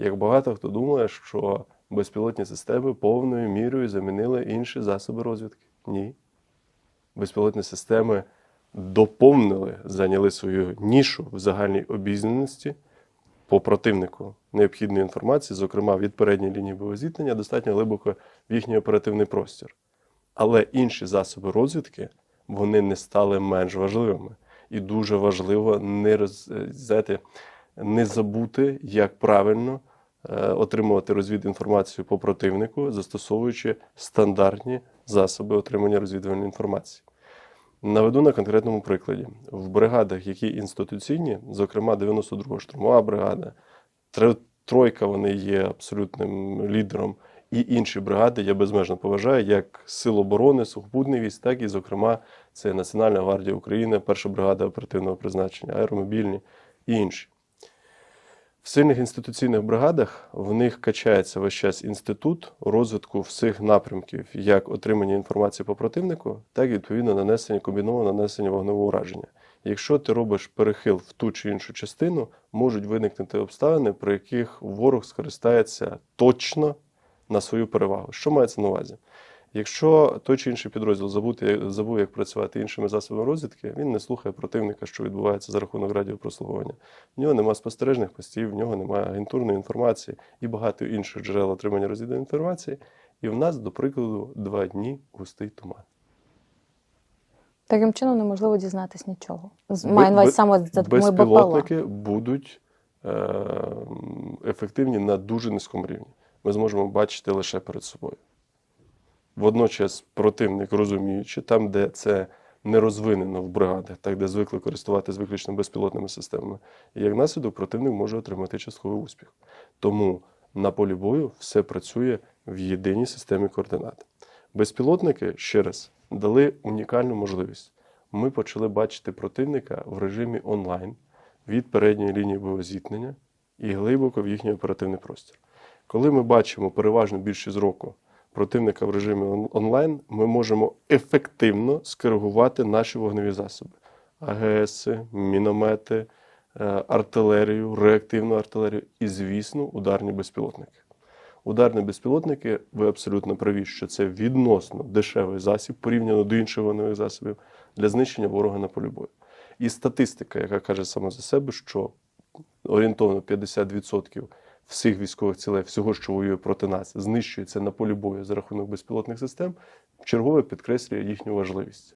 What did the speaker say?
Як багато хто думає, що безпілотні системи повною мірою замінили інші засоби розвідки. Ні. Безпілотні системи доповнили, зайняли свою нішу в загальній обізнаності по противнику необхідної інформації, зокрема від передньої лінії бойового достатньо глибоко в їхній оперативний простір. Але інші засоби розвідки вони не стали менш важливими. І дуже важливо не роз, е, не забути, як правильно отримувати розвідінформацію по противнику, застосовуючи стандартні засоби отримання розвідувальної інформації. Наведу на конкретному прикладі. В бригадах, які інституційні, зокрема 92 штурмова бригада, тройка вони є абсолютним лідером, і інші бригади я безмежно поважаю, як Сил оборони, сухопутний військ, так і, зокрема, це Національна гвардія України, перша бригада оперативного призначення, аеромобільні і інші. В сильних інституційних бригадах в них качається весь час інститут розвитку всіх напрямків, як отримання інформації по противнику, так і відповідно нанесення комбіноване нанесення вогневого ураження. Якщо ти робиш перехил в ту чи іншу частину, можуть виникнути обставини, при яких ворог скористається точно на свою перевагу. Що мається на увазі? Якщо той чи інший підрозділ забути, забув, як працювати іншими засобами розвідки, він не слухає противника, що відбувається за рахунок радіопрослуговування. В нього немає спостережних постів, в нього немає агентурної інформації і багато інших джерел отримання розвідувальної інформації. І в нас, до прикладу, два дні густий туман. Таким чином неможливо дізнатись нічого. Маю увазі саме за. Безпілотники будуть е, ефективні на дуже низькому рівні. Ми зможемо бачити лише перед собою. Водночас противник, розуміючи, там, де це не розвинено в бригадах, так де звикли користуватися виключно безпілотними системами, і як наслідок противник може отримати частковий успіх. Тому на полі бою все працює в єдиній системі координат. Безпілотники ще раз дали унікальну можливість. Ми почали бачити противника в режимі онлайн від передньої лінії бойового зіткнення і глибоко в їхній оперативний простір. Коли ми бачимо переважну більшість року противника в режимі онлайн, ми можемо ефективно скоригувати наші вогневі засоби: АГС, міномети, е, артилерію, реактивну артилерію і, звісно, ударні безпілотники. Ударні безпілотники, ви абсолютно праві, що це відносно дешевий засіб порівняно до інших вогневих засобів для знищення ворога на полі бою. І статистика, яка каже сама за себе, що орієнтовно 50% всіх військових цілей, всього, що воює проти нас, знищується на полі бою за рахунок безпілотних систем, чергове підкреслює їхню важливість.